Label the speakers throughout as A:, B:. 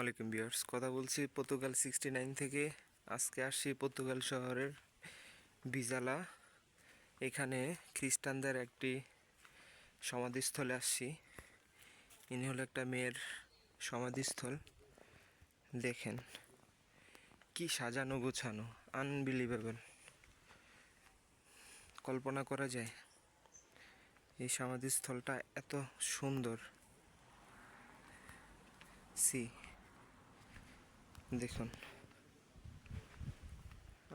A: আলাইকুম বিয়ার্স কথা বলছি পর্তুগাল সিক্সটি নাইন থেকে। আজকে আসছি পর্তুগাল শহরের বিজালা। এখানে খ্রিস্টানদের একটি সমাধিস্থলে আসছি। ইনি হলো একটা মেয়ের সমাধিস্থল। দেখেন, কি সাজানো গোছানো আনবিলিভেবল কল্পনা করা যায়, এই সমাধিস্থলটা এত সুন্দর। সি দেখুন।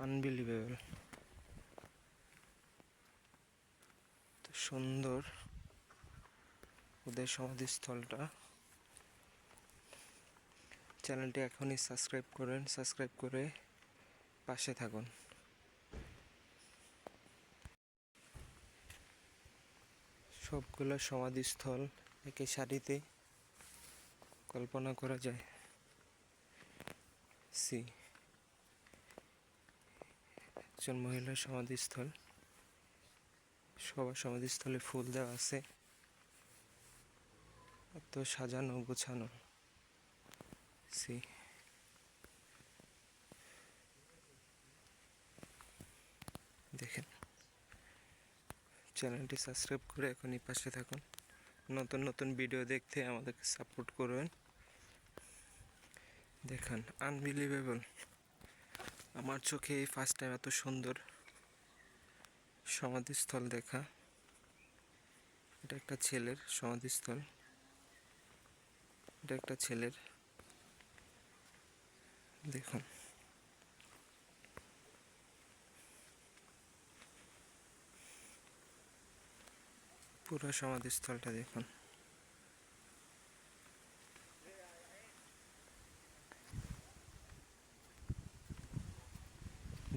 A: আনবিলিভেবল তো সুন্দর ওদের সমাধিস্থলটা। চ্যানেলটি এখনই সাবস্ক্রাইব করেন সাবস্ক্রাইব করে পাশে থাকুন। সবগুলো সমাধিস্থল একে সারিতে কল্পনা করা যায়। সি একজন মহিলার সমাধিস্থল। সবার সমাধিস্থলে ফুল দেওয়া আছে। এত সাজানো, গোছানো। সি দেখেন। চ্যানেলটি সাবস্ক্রাইব করে এখনই পাশে থাকুন। নতুন নতুন ভিডিও দেখতে আমাদেরকে সাপোর্ট করবেন। দেখান আনবিলিভেবল আমার চোখে এই ফার্স্ট টাইম এত সুন্দর সমাধিস্থল দেখা। এটা একটা ছেলের সমাধিস্থল। এটা একটা ছেলের। দেখুন। পুরো সমাধিস্থলটা দেখুন।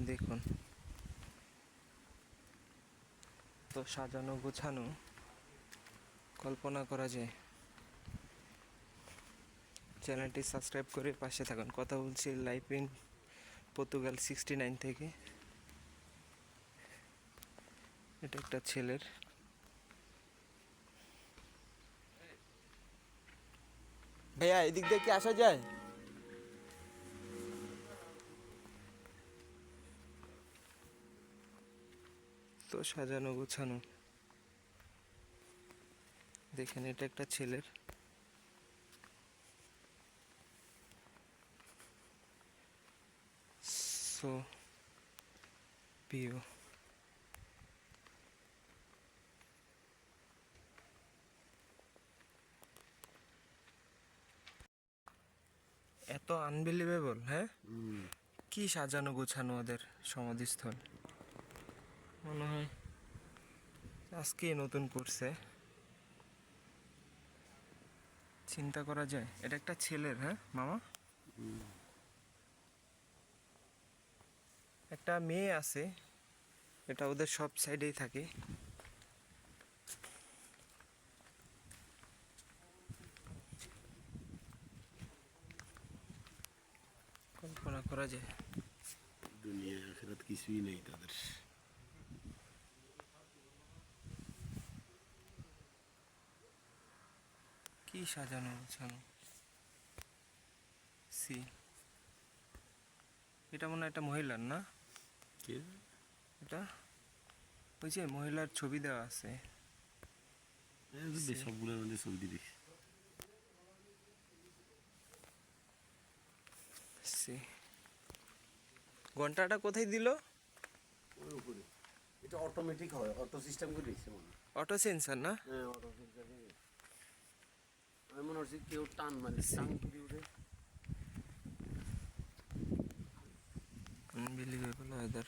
A: দেখুন। তো সাজানো, গোছানো, কল্পনা করা যায়। চ্যানেলটি সাবস্ক্রাইব করে পাশে থাকুন। কথা বলছি live in Portugal sixty nine থেকে। এটা একটা ছেলের।
B: ভাইয়া, এদিক দিয়ে কি আসা যায়?
A: সাজানো গোছানো। দেখেন এটা একটা ছেলের। সো প্রিয় এত আনবিলিভেবল হ্যাঁ? কি সাজানো গোছানো ওদের সমাধিস্থল? মনে হয়। আজকে নতুন করছে। চিন্তা করা যায়। এটা একটা ছেলের হ্যাঁ মামা? একটা মেয়ে আছে। এটা ওদের সব সাইডেই থাকে। কল্পনা করা যায়।
C: দুনিয়া আখেরাত কিছুই নেই তাদের।
A: কি সাজানো গোছানো? সি। এটা মনে হয় একটা মহিলার না?
C: কে?
A: এটা? ওই যে মহিলার ছবি দেওয়া আছে।
C: সবগুলোর মধ্যে ছবি দেখি।
A: সি। ঘন্টাটা কোথায় দিল?
C: এটা অটোমেটিক হয় অটো সিস্টেম করে হয়।
A: অটো সেন্সার না?
C: হ্যাঁ অটো সিস্টেম আমি মনে হচ্ছে কেউ টান মানে টান করে উঠে
A: আনবিলিভেবল ওয়েদার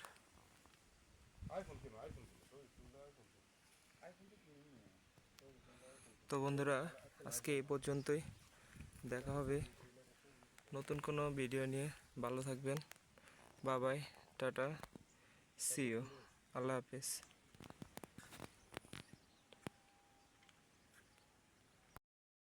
A: তো বন্ধুরা আজকে এই পর্যন্তই। দেখা হবে নতুন কোনো ভিডিও নিয়ে। ভালো থাকবেন। বাবাই টাটা সিও আল্লাহ হাফেজ।